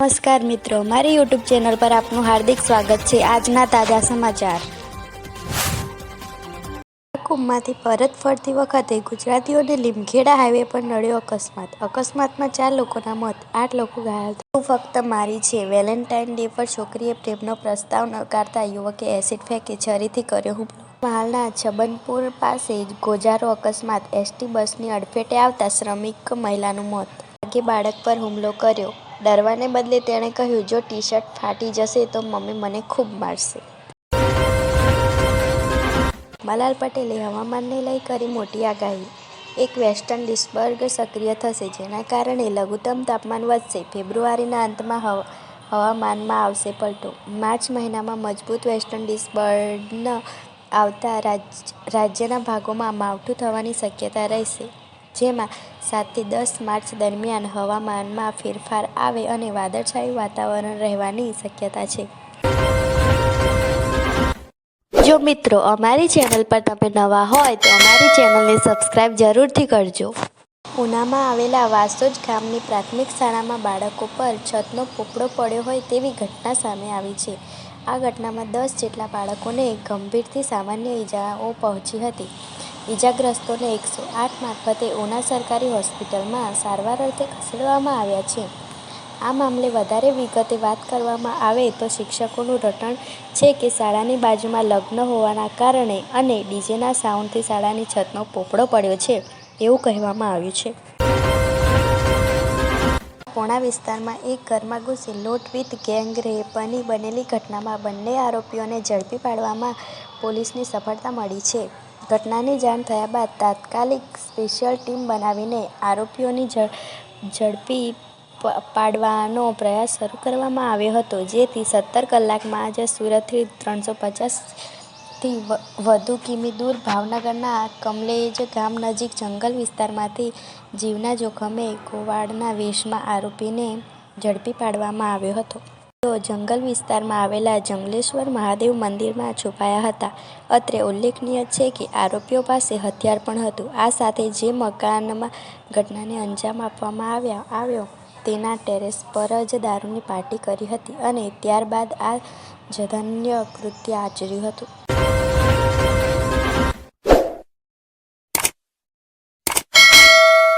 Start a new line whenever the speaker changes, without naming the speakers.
નમસ્કાર મિત્રો, મારી યુટ્યુબ ચેનલ પર આપનું હાર્દિક સ્વાગત છે. આજના તાજા સમાચાર. કુંભમાંથી પરત ફરતી વખતે ગુજરાતીઓને લીમખેડા હાઈવે પર નડ્યો અકસ્માત. અકસ્માતમાં ચાર લોકોના મોત, આઠ લોકો ઘાયલ થયા. ફક્ત મારી છે. વેલેન્ટાઇન ડે પર છોકરીએ પ્રેમનો પ્રસ્તાવ નકારતા યુવકે એસિડ ફેંકી છરીથી કર્યો હુમલો. હાલના છબનપુર પાસે ગોજારો અકસ્માત. એસટી બસની અડફેટે આવતા શ્રમિક મહિલાનું મોત. આગે બાળક પર હુમલો કર્યો. ડરવાને બદલે તેણે કહ્યું, જો ટી શર્ટ ફાટી જશે તો મમ્મી મને ખૂબ મારશે. મલાલ પટેલે હવામાનને લઈ કરી મોટી આગાહી. એક વેસ્ટર્ન ડિસ્બર્ગ સક્રિય થશે, જેના કારણે લઘુત્તમ તાપમાન વધશે. ફેબ્રુઆરીના અંતમાં હવા, હવામાનમાં આવશે પલટો. માર્ચ મહિનામાં મજબૂત વેસ્ટર્ન ડિસ્ટર્બન આવતા રાજ, રાજ્યના ભાગોમાં માવઠું થવાની શક્યતા રહેશે. જેમાં સાતથી દસ માર્ચ દરમિયાન હવામાનમાં ફેરફાર આવે અને વાદળછાયું વાતાવરણ રહેવાની શક્યતા છે. જો મિત્રો અમારી ચેનલ પર તમે નવા હોય તો અમારી ચેનલને સબસ્ક્રાઈબ જરૂરથી કરજો. ઉનામાં આવેલા વાસોજ ગામની પ્રાથમિક શાળામાં બાળકો પર છતનો પોપડો પડ્યો હોય તેવી ઘટના સામે આવી છે. આ ઘટનામાં દસ જેટલા બાળકોને ગંભીરથી સામાન્ય ઈજાઓ પહોંચી હતી. ઈજાગ્રસ્તોને એકસો આઠ મારફતે ઉના સરકારી હોસ્પિટલમાં સારવાર અર્થે ખસેડવામાં આવ્યા છે. આ મામલે વધારે વિગતે વાત કરવામાં આવે તો શિક્ષકોનું રટણ છે કે શાળાની બાજુમાં લગ્ન હોવાના કારણે અને ડીજેના સાઉન્ડથી શાળાની છતનો પોપડો પડ્યો છે એવું કહેવામાં આવ્યું છે. પોણા વિસ્તારમાં એક ઘરમાં ઘૂસી લૂંટ વિથ ગેંગ રેપની બનેલી ઘટનામાં બંને આરોપીઓને ઝડપી પાડવામાં પોલીસની સફળતા મળી છે. ઘટનાની જાણ થયા બાદ તાત્કાલિક સ્પેશિયલ ટીમ બનાવીને આરોપીઓની ઝડપી પાડવાનો પ્રયાસ શરૂ કરવામાં આવ્યો હતો. જેથી સત્તર કલાકમાં આજે સુરતથી ત્રણસો પચાસથી વ- વધુ કિમી દૂર ભાવનગરના કમલેજ ગામ નજીક જંગલ વિસ્તારમાંથી જીવના જોખમે કોવાડના વેશમાં આરોપીને ઝડપી પાડવામાં આવ્યો હતો. તેઓ જંગલ વિસ્તારમાં આવેલા જંગલેશ્વર મહાદેવ મંદિરમાં છુપાયા હતા. અત્રે ઉલ્લેખનીય છે કે આરોપીઓ પાસે હથિયાર પણ હતું. આ સાથે જે મકાનમાં ઘટનાને અંજામ આપવામાં આવ્યા, આવ્યો, તેના ટેરેસ પર જ દારૂની પાર્ટી કરી હતી અને ત્યારબાદ આ જધન્ય કૃત્ય આચર્યું હતું.